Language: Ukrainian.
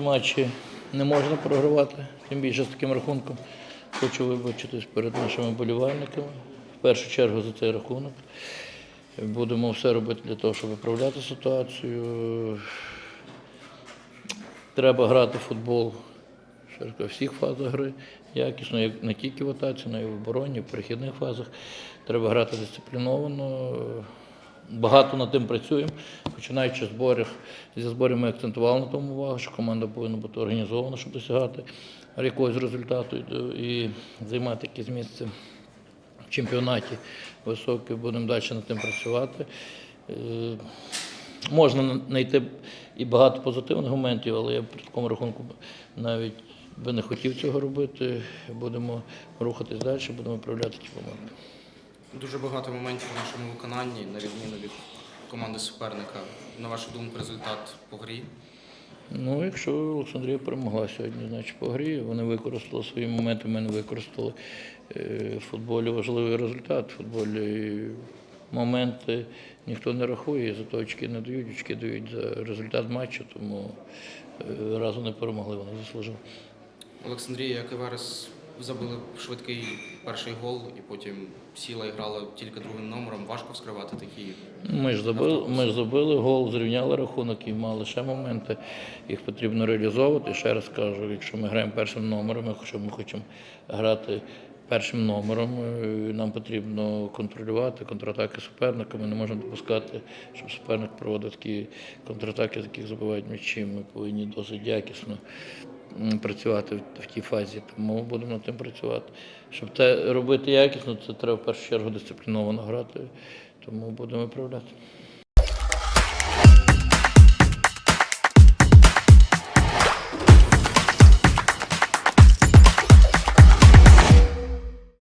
матчі не можна програвати, тим більше з таким рахунком. Хочу вибачитись перед нашими болівальниками. В першу чергу за цей рахунок. Будемо все робити для того, щоб виправляти ситуацію. Треба грати в футбол в всіх фазах гри якісно, як не тільки в атаці, але й в обороні, в перехідних фазах. Треба грати дисципліновано. Багато над тим працюємо. Починаючи з зборів, зі зборів ми акцентували на тому увагу, що команда повинна бути організована, щоб досягати якогось результату і, займати якесь місце в чемпіонаті високе. Будемо далі над тим працювати. Е, Можна знайти і багато позитивних моментів, але я при такому рахунку навіть би не хотів цього робити. Будемо рухатись далі, будемо виправляти ті помилки. Дуже багато моментів у нашому виконанні, на відміну від команди суперника. На вашу думку, результат по грі. Ну, якщо Олександрія перемогла сьогодні, значить по грі вони використали свої моменти, ми не використали. Е, В футболі важливий результат. В футболі моменти ніхто не рахує, зато очки не дають, очки дають за результат матчу, тому е, разу не перемогли, вони заслужили. Олександрія, як і Верес, забили швидкий перший гол і потім сіла і грала тільки другим номером. Важко вскривати такі. Ми ж забили, ми ж забили гол, зрівняли рахунок і мали ще моменти. Їх потрібно реалізовувати. Ще раз кажу, якщо ми граємо першим номером, якщо ми хочемо грати першим номером, е, нам потрібно контролювати контратаки суперника. Ми не можемо допускати, щоб суперник проводив такі контратаки, з яких забивають м'ячі. Ми повинні досить якісно працювати в, тій фазі, тому будемо над тим працювати. Щоб це робити якісно, це треба в першу чергу дисципліновано грати, тому будемо виправляти.